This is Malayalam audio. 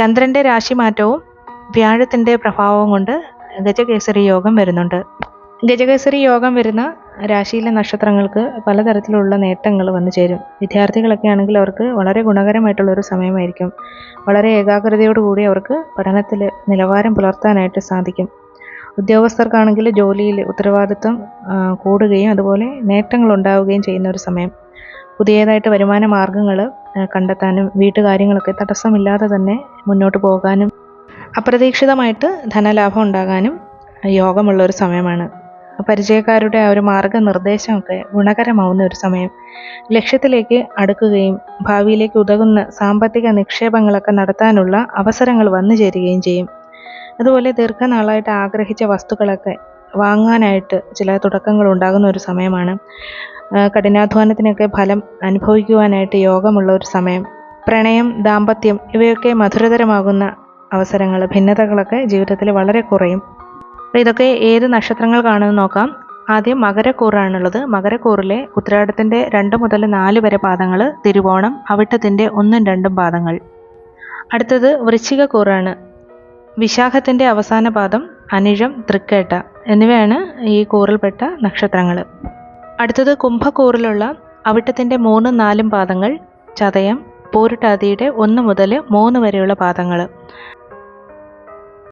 ചന്ദ്രന്റെ രാശിമാറ്റവും വ്യാഴത്തിന്റെ പ്രഭാവവും കൊണ്ട് ഗജകേസരി യോഗം വരുന്നുണ്ട്. ഗജകേസരി യോഗം വരുന്ന രാശിയിലെ നക്ഷത്രങ്ങൾക്ക് പലതരത്തിലുള്ള നേട്ടങ്ങൾ വന്നു ചേരും. വിദ്യാർത്ഥികളൊക്കെ ആണെങ്കിൽ അവർക്ക് വളരെ ഗുണകരമായിട്ടുള്ളൊരു സമയമായിരിക്കും. വളരെ ഏകാഗ്രതയോടുകൂടി അവർക്ക് പഠനത്തിൽ നിലവാരം പുലർത്താനായിട്ട് സാധിക്കും. ഉദ്യോഗസ്ഥർക്കാണെങ്കിൽ ജോലിയിൽ ഉത്തരവാദിത്വം കൂടുകയും അതുപോലെ നേട്ടങ്ങൾ ഉണ്ടാവുകയും ചെയ്യുന്ന ഒരു സമയം. പുതിയതായിട്ട് വരുമാന മാർഗങ്ങൾ കണ്ടെത്താനും വീട്ടുകാര്യങ്ങളൊക്കെ തടസ്സമില്ലാതെ തന്നെ മുന്നോട്ട് പോകാനും അപ്രതീക്ഷിതമായിട്ട് ധനലാഭം ഉണ്ടാകാനും യോഗമുള്ള ഒരു സമയമാണ്. പരിചയക്കാരുടെ ആ ഒരു മാർഗനിർദ്ദേശമൊക്കെ ഗുണകരമാവുന്ന ഒരു സമയം. ലക്ഷ്യത്തിലേക്ക് അടുക്കുകയും ഭാവിയിലേക്ക് ഉതകുന്ന സാമ്പത്തിക നിക്ഷേപങ്ങളൊക്കെ നടത്താനുള്ള അവസരങ്ങൾ വന്നു ചേരുകയും ചെയ്യും. അതുപോലെ ദീർഘനാളായിട്ട് ആഗ്രഹിച്ച വസ്തുക്കളൊക്കെ വാങ്ങാനായിട്ട് ചില തുടക്കങ്ങൾ ഉണ്ടാകുന്ന ഒരു സമയമാണ്. കഠിനാധ്വാനത്തിനൊക്കെ ഫലം അനുഭവിക്കുവാനായിട്ട് യോഗമുള്ള ഒരു സമയം. പ്രണയം ദാമ്പത്യം ഇവയൊക്കെ മധുരതരമാകുന്ന അവസരങ്ങൾ ഭിന്നതകളൊക്കെ ജീവിതത്തിൽ വളരെ കുറയും. അപ്പോൾ ഇതൊക്കെ ഏത് നക്ഷത്രങ്ങൾ കാണുമെന്ന് നോക്കാം. ആദ്യം മകരക്കൂറാണുള്ളത്. മകരക്കൂറിലെ ഉത്തരാടത്തിന്റെ രണ്ട് മുതൽ നാല് വരെ പാദങ്ങൾ തിരുവോണം അവിട്ടത്തിന്റെ ഒന്നും രണ്ടും പാദങ്ങൾ. അടുത്തത് വൃശ്ചികക്കൂറാണ്. വിശാഖത്തിന്റെ അവസാന പാദം അനിഴം തൃക്കേട്ട എന്നിവയാണ് ഈ കൂറിൽപ്പെട്ട നക്ഷത്രങ്ങൾ. അടുത്തത് കുംഭക്കൂറിലുള്ള അവിട്ടത്തിന്റെ മൂന്നും നാലും പാദങ്ങൾ ചതയം പൂരുട്ടാതിയുടെ ഒന്ന് മുതൽ മൂന്ന് വരെയുള്ള പാദങ്ങൾ